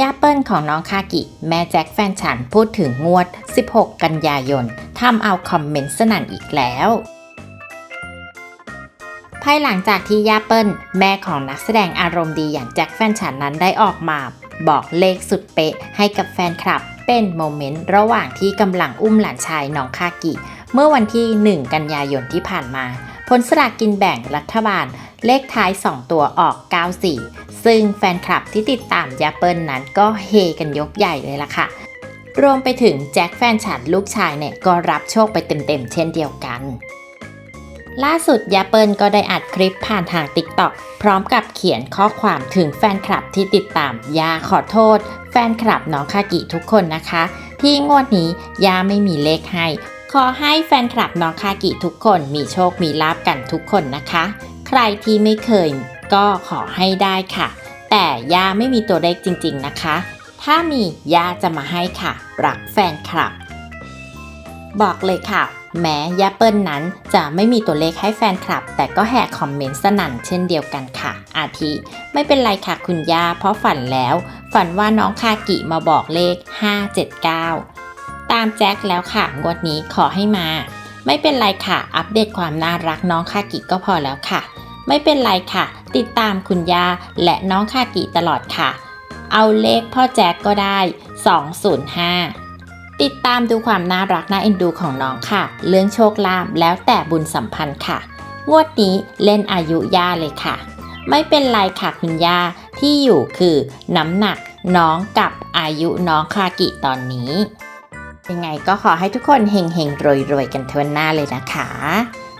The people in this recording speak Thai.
ย่าเปิ้ลของน้องคากิ แม่แจ็คแฟนฉันพูดถึงงวด 16 กันยายนทำเอาคอมเมนต์สนั่นอีกแล้ว ภายหลังจากที่ย่าเปิ้ล แม่ของนักแสดงอารมณ์ดีอย่างแจ็คแฟนฉันนั้นได้ออกมา บอกเลขสุดเป๊ะให้กับแฟนคลับ เป็นโมเมนต์ระหว่างที่กำลังอุ้มหลานชายน้องคากิ เมื่อวันที่ 1 กันยายนที่ผ่านมา ผลสลากกินแบ่งรัฐบาล เลขท้าย 2 ตัวออก 94 ซึ่งแฟนคลับที่ติดตามยาเปิลนั้นก็เฮกันยกใหญ่เลยล่ะค่ะ รวมไปถึงแจ็คแฟนฉันลูกชายเนี่ยก็รับโชคไปเต็มๆเช่นเดียวกัน ล่าสุดยาเปิลก็ได้อัดคลิปผ่านทาง TikTok พร้อมกับเขียนข้อความถึงแฟนคลับที่ติดตามยาขอโทษ แฟนคลับน้องคากิทุกคนนะคะ ที่งวดนี้ยาไม่มีเลขให้ขอให้แฟนคลับน้องคากิทุกคนมีโชคมีลาบกันทุกคนนะคะ ใครที่ไม่เคย ก็ขอให้ได้ค่ะ แต่ย่าไม่มีตัวเลขจริงๆนะคะ ถ้ามีย่าจะมาให้ค่ะ รักแฟนคลับ บอกเลยค่ะ แม้ย่าเปิ้ลนั้นจะไม่มีตัวเลขให้แฟนคลับ แต่ก็แหกคอมเมนต์สนั่นเช่นเดียวกันค่ะ อาทิ ไม่เป็นไรค่ะคุณย่าเพราะฝันแล้ว ฝันว่าน้องคากิมาบอกเลข 579 ตามแจ็คแล้วค่ะ งวดนี้ขอให้มาไม่เป็นไรค่ะ อัปเดตความน่ารักน้องคากิก็พอแล้วค่ะ ไม่เป็นไรค่ะ ติดตามคุณยาและน้องคากิตลอดค่ะ เอาเลขพ่อแจ็คก็ได้ 205 ติดตามดูความน่ารักน่าเอ็นดูของน้องค่ะ เรื่องโชคลาภแล้วแต่บุญสัมพันธ์ค่ะ งวดนี้เล่นอายุย่าเลยค่ะ ไม่เป็นไรค่ะคุณย่าที่อยู่คือน้ำหนักน้องกับอายุน้องคากิตอนนี้ ยังไงก็ขอให้ทุกคนเฮงเฮงรวยรวยๆกันทั่วหน้าเลยนะคะ